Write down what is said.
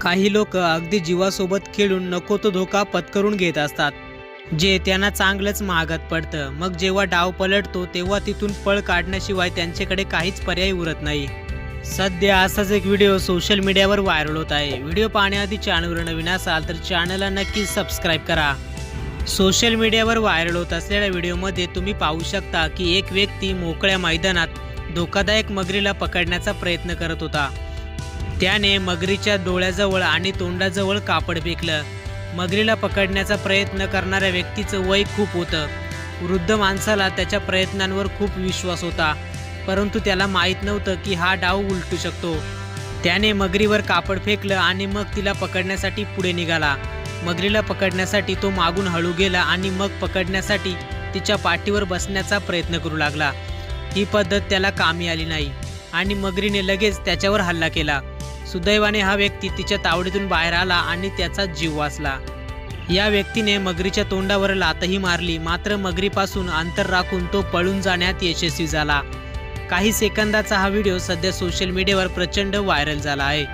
काही लोक अगदी जीवासोबत खेळून नको तो धोका पत्करून घेत असतात. जे त्यांना चांगलंच महागात पडतं. मग जेव्हा डाव पलटतो तेव्हा तिथून पळ काढण्याशिवाय त्यांच्याकडे काहीच पर्याय उरत नाही. सध्या असाच एक व्हिडिओ सोशल मीडियावर व्हायरल होत आहे. व्हिडिओ पाहण्याआधी चॅनलवर नवीन असाल तर चॅनलला नक्कीच सबस्क्राईब करा. सोशल मीडियावर व्हायरल होत असलेल्या व्हिडिओमध्ये तुम्ही पाहू शकता की एक व्यक्ती मोकळ्या मैदानात धोकादायक मगरीला पकडण्याचा प्रयत्न करत होता. त्याने मगरीच्या डोळ्याजवळ आणि तोंडाजवळ कापड फेकलं. मगरीला पकडण्याचा प्रयत्न करणाऱ्या व्यक्तीचं वय खूप होतं. वृद्ध माणसाला त्याच्या प्रयत्नांवर खूप विश्वास होता परंतु त्याला माहीत नव्हतं की हा डाव उलटू शकतो. त्याने मगरीवर कापड फेकलं आणि मग तिला पकडण्यासाठी पुढे निघाला. मगरीला पकडण्यासाठी तो मागून हळू गेला आणि मग पकडण्यासाठी तिच्या पाठीवर बसण्याचा प्रयत्न करू लागला. ही पद्धत त्याला कामी आली नाही. आणि मगरीने लगेच त्याच्यावर हल्ला केला. सुदैवाने हा व्यक्ती तिच्या तावडीतून बाहेर आला आणि त्याचा जीव वाचला. या व्यक्तीने मगरीच्या तोंडावर लातही मारली मात्र मगरीपासून अंतर राखून तो पळून जाण्यात यशस्वी झाला. काही सेकंदाचा हा व्हिडिओ सध्या सोशल मीडियावर प्रचंड व्हायरल झाला आहे.